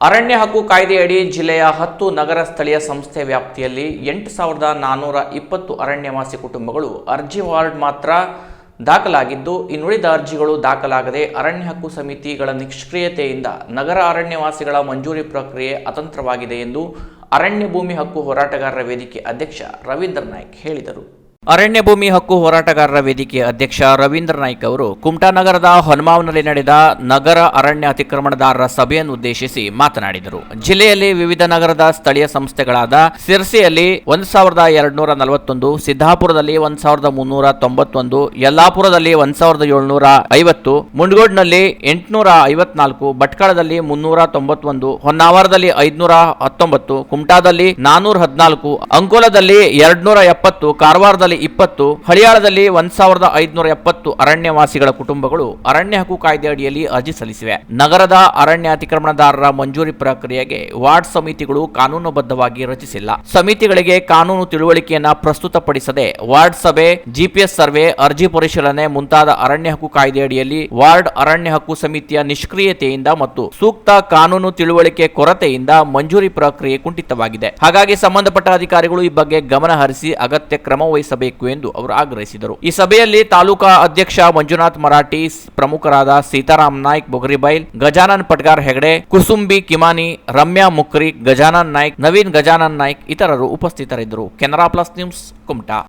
ಅರಣ್ಯ ಹಕ್ಕು ಕಾಯ್ದೆಯಡಿ ಜಿಲ್ಲೆಯ ಹತ್ತು ನಗರ ಸ್ಥಳೀಯ ಸಂಸ್ಥೆ ವ್ಯಾಪ್ತಿಯಲ್ಲಿ ಎಂಟು ಸಾವಿರದ ನಾನ್ನೂರ ಇಪ್ಪತ್ತು ಅರಣ್ಯವಾಸಿ ಕುಟುಂಬಗಳು ಅರ್ಜಿ ವಾರ್ಡ್ ಮಾತ್ರ ದಾಖಲಾಗಿದ್ದು, ಇನ್ನುಳಿದ ಅರ್ಜಿಗಳು ದಾಖಲಾಗದೆ ಅರಣ್ಯ ಹಕ್ಕು ಸಮಿತಿಗಳ ನಿಷ್ಕ್ರಿಯತೆಯಿಂದ ನಗರ ಅರಣ್ಯವಾಸಿಗಳ ಮಂಜೂರಿ ಪ್ರಕ್ರಿಯೆ ಅತಂತ್ರವಾಗಿದೆ ಎಂದು ಅರಣ್ಯ ಭೂಮಿ ಹಕ್ಕು ಹೋರಾಟಗಾರರ ವೇದಿಕೆ ಅಧ್ಯಕ್ಷ ರವೀಂದ್ರ ನಾಯ್ಕ್ ಹೇಳಿದರು. ಅರಣ್ಯ ಭೂಮಿ ಹಕ್ಕು ಹೋರಾಟಗಾರರ ವೇದಿಕೆ ಅಧ್ಯಕ್ಷ ರವೀಂದ್ರ ನಾಯ್ಕ್ ಅವರು ಕುಮಟಾನಗರದ ಹೊನ್ಮಾವ್ನಲ್ಲಿ ನಡೆದ ನಗರ ಅರಣ್ಯ ಅತಿಕ್ರಮಣದಾರರ ಸಭೆಯನ್ನು ಉದ್ದೇಶಿಸಿ ಮಾತನಾಡಿದರು. ಜಿಲ್ಲೆಯಲ್ಲಿ ವಿವಿಧ ನಗರದ ಸ್ಥಳೀಯ ಸಂಸ್ಥೆಗಳಾದ ಸಿರ್ಸಿಯಲ್ಲಿ ಒಂದು ಸಾವಿರದ ಎರಡ್ನೂರ ನಲವತ್ತೊಂದು, ಸಿದ್ದಾಪುರದಲ್ಲಿ ಒಂದು ಸಾವಿರದ ಮುನ್ನೂರ ತೊಂಬತ್ತೊಂದು, ಯಲ್ಲಾಪುರದಲ್ಲಿ ಒಂದು ಸಾವಿರದ ಏಳುನೂರ ಐವತ್ತು ಮುಂಡಗೋಡ್ನಲ್ಲಿ ಎಂಟುನೂರ ಐವತ್ನಾಲ್ಕು, ಭಟ್ಕಳದಲ್ಲಿ ಮುನ್ನೂರ ತೊಂಬತ್ತೊಂದು, ಹೊನ್ನಾವರದಲ್ಲಿ ಐದುನೂರ ಹತ್ತೊಂಬತ್ತು, ಕುಮಟಾದಲ್ಲಿ ನಾನೂರ ಹದಿನಾಲ್ಕು, ಅಂಕೋಲದಲ್ಲಿ ಎರಡ್ನೂರ ಎಪ್ಪತ್ತು, ಕಾರವಾರದಲ್ಲಿ ಇಪ್ಪತ್ತು, ಹಳಿಯಾಳದಲ್ಲಿ ಒಂದ್ ಸಾವಿರದ ಐದುನೂರ ಎಪ್ಪತ್ತು ಅರಣ್ಯವಾಸಿಗಳ ಕುಟುಂಬಗಳು ಅರಣ್ಯ ಹಕ್ಕು ಕಾಯ್ದೆ ಅಡಿಯಲ್ಲಿ ಅರ್ಜಿ ಸಲ್ಲಿಸಿವೆ. ನಗರದ ಅರಣ್ಯ ಅತಿಕ್ರಮಣದಾರರ ಮಂಜೂರಿ ಪ್ರಕ್ರಿಯೆಗೆ ವಾರ್ಡ್ ಸಮಿತಿಗಳು ಕಾನೂನುಬದ್ಧವಾಗಿ ರಚಿಸಿಲ್ಲ. ಸಮಿತಿಗಳಿಗೆ ಕಾನೂನು ತಿಳುವಳಿಕೆಯನ್ನ ಪ್ರಸ್ತುತಪಡಿಸದೆ ವಾರ್ಡ್ ಸಭೆ, ಜಿಪಿಎಸ್ ಸರ್ವೆ, ಅರ್ಜಿ ಪರಿಶೀಲನೆ ಮುಂತಾದ ಅರಣ್ಯ ಹಕ್ಕು ಕಾಯ್ದೆ ಅಡಿಯಲ್ಲಿ ವಾರ್ಡ್ ಅರಣ್ಯ ಹಕ್ಕು ಸಮಿತಿಯ ನಿಷ್ಕ್ರಿಯತೆಯಿಂದ ಮತ್ತು ಸೂಕ್ತ ಕಾನೂನು ತಿಳುವಳಿಕೆ ಕೊರತೆಯಿಂದ ಮಂಜೂರಿ ಪ್ರಕ್ರಿಯೆ ಕುಂಠಿತವಾಗಿದೆ. ಹಾಗಾಗಿ ಸಂಬಂಧಪಟ್ಟ ಅಧಿಕಾರಿಗಳು ಈ ಬಗ್ಗೆ ಗಮನ ಹರಿಸಿ ಅಗತ್ಯ ಕ್ರಮ ವಹಿಸಬೇಕು. ಎಂದು ಅವರು ಆಗ್ರಹಿಸಿದರು. ಈ ಸಭೆಯಲ್ಲಿ ತಾಲೂಕಾ ಅಧ್ಯಕ್ಷ ಮಂಜುನಾಥ್ ಮರಾಠಿ ಪ್ರಮುಖರಾದ ಸೀತಾರಾಮ್ ನಾಯ್ಕ್, ಬೊಗರಿಬೈಲ್, ಗಜಾನನ್ ಪಟ್ಗಾರ್ ಹೆಗಡೆ, ಕುಸುಂಬಿ ಕಿಮಾನಿ, ರಮ್ಯಾ ಮುಕ್ರಿ, ಗಜಾನನ್ ನಾಯ್ಕ್, ನವೀನ್ ಗಜಾನನ್ ನಾಯ್ಕ್ ಇತರರು ಉಪಸ್ಥಿತರಿದ್ದರು. Canara plus news Kumta.